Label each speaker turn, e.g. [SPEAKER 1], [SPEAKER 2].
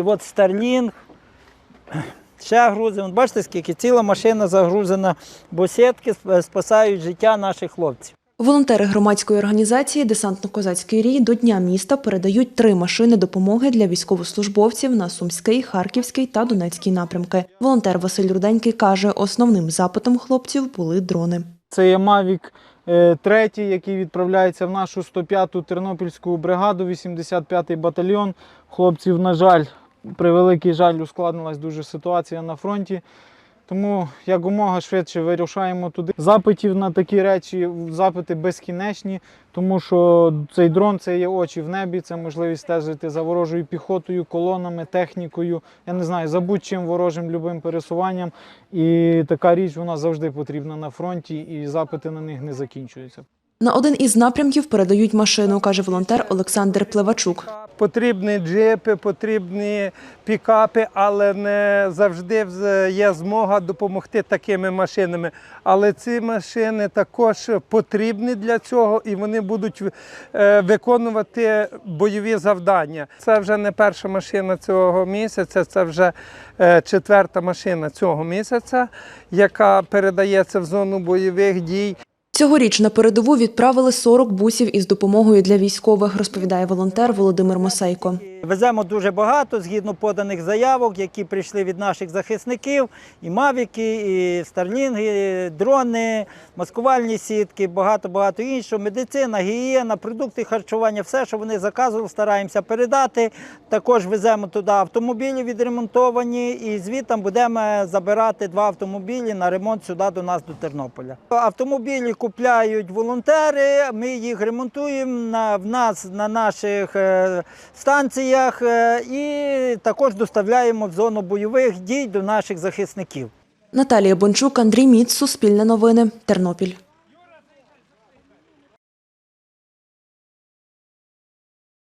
[SPEAKER 1] І от Starlink, ще грузимо. Бачите, скільки ціла машина загрузена, бо сітки спасають життя наших хлопців.
[SPEAKER 2] Волонтери громадської організації Десантно-козацький рій до Дня міста передають три машини допомоги для військовослужбовців на Сумський, Харківський та Донецький напрямки. Волонтер Василь Руденький каже, основним запитом хлопців були дрони.
[SPEAKER 3] Це є Мавік е, третій, який відправляється в нашу 105-ту Тернопільську бригаду, 85-й батальйон. Хлопців, на жаль, превеликий жаль, ускладнилась дуже ситуація на фронті. Тому якомога швидше вирушаємо туди. Запитів на такі речі, запити безкінечні, тому що цей дрон це є очі в небі, це можливість стежити за ворожою піхотою, колонами, технікою. Я не знаю, за будь-чим ворожим любим пересуванням. І така річ вона завжди потрібна на фронті, і запити на них не закінчуються.
[SPEAKER 2] На один із напрямків передають машину, каже волонтер Олександр Плевачук.
[SPEAKER 4] Потрібні джипи, потрібні пікапи, але не завжди є змога допомогти такими машинами. Але ці машини також потрібні для цього і вони будуть е, виконувати бойові завдання. Це вже не перша машина цього місяця, це вже е, четверта машина цього місяця, яка передається в зону бойових дій.
[SPEAKER 2] Цьогоріч на передову відправили 40 бусів із допомогою для військових, розповідає волонтер Володимир Мосейко.
[SPEAKER 1] Веземо дуже багато згідно поданих заявок, які прийшли від наших захисників. І мавіки, і старлінги, і дрони, маскувальні сітки, багато-багато іншого. Медицина, гігієна, продукти харчування, все, що вони заказували, стараємося передати. Також веземо туди автомобілі відремонтовані, і звідти будемо забирати два автомобілі на ремонт сюди до нас, до Тернополя. Автомобілі купляють волонтери, ми їх ремонтуємо в нас на наших е, станціях е, і також доставляємо в зону бойових дій до наших захисників.
[SPEAKER 2] Наталія Бончук, Андрій Міц, Суспільне новини, Тернопіль.